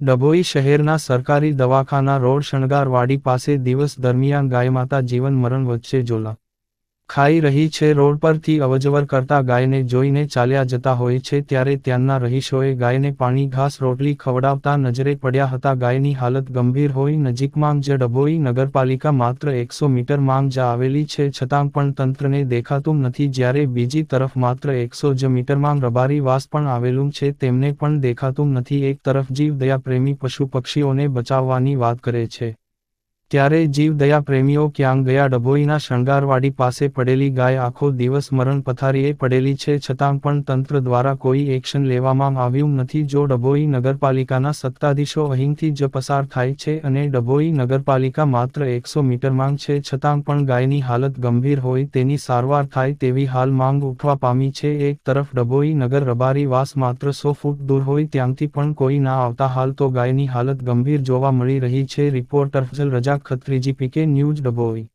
ડભોઈ શહેરના સરકારી દવાખાના રોડ શણગારવાડી પાસે દિવસ દરમિયાન ગાયમાતા જીવન મરણ વચ્ચે ઝોલા. ખાઈ રહી છે, રોડ પરથી અવજવર કરતા ગાયને જોઈને ચાલ્યા જતા હોય છે, ત્યારે ત્યાંના રહીશોએ ગાયને પાણી, ઘાસ, રોટલી ખવડાવતા નજરે પડ્યા હતા. ગાયની હાલત ગંભીર હોય નજીકમાં જ ડભોઈ નગરપાલિકા માત્ર એકસો મીટર માંગ જ આવેલી છે, છતાં પણ તંત્રને દેખાતું નથી. જ્યારે બીજી તરફ માત્ર એકસો જ મીટરમાં રબારી વાસ પણ આવેલું છે, તેમને પણ દેખાતું નથી. એક તરફ જીવદયા પ્રેમી પશુ પક્ષીઓને બચાવવાની વાત કરે છે. ત્યારે જીવદયા પ્રેમીઓ ક્યાં ગયા ડભોઈના શણગારવાડી પાસે પડેલી ગાય આખો દિવસ મરણ પથારીએ પડેલી છે છતાં પણ તંત્ર દ્વારા કોઈ એક્શન લેવામાં આવ્યું નથી. જો ડભોઈ નગરપાલિકાના સત્તાધીશો અહીંથી જ પસાર થાય છે અને ડભોઈ નગરપાલિકા માત્ર એકસો મીટર માંગ છે છતાં પણ ગાયની હાલત ગંભીર હોય તેની સારવાર થાય તેવી હાલ માંગ ઉઠવા પામી છે. એક તરફ ડભોઈ નગર રબારી વાસ માત્ર સો ફૂટ દૂર હોય ત્યાંથી પણ કોઈ ના આવતા હાલ તો ગાયની હાલત ગંભીર જોવા મળી રહી છે. રિપોર્ટર રજા ખત્રીજી પીકે ન્યૂઝ ડભોઈ.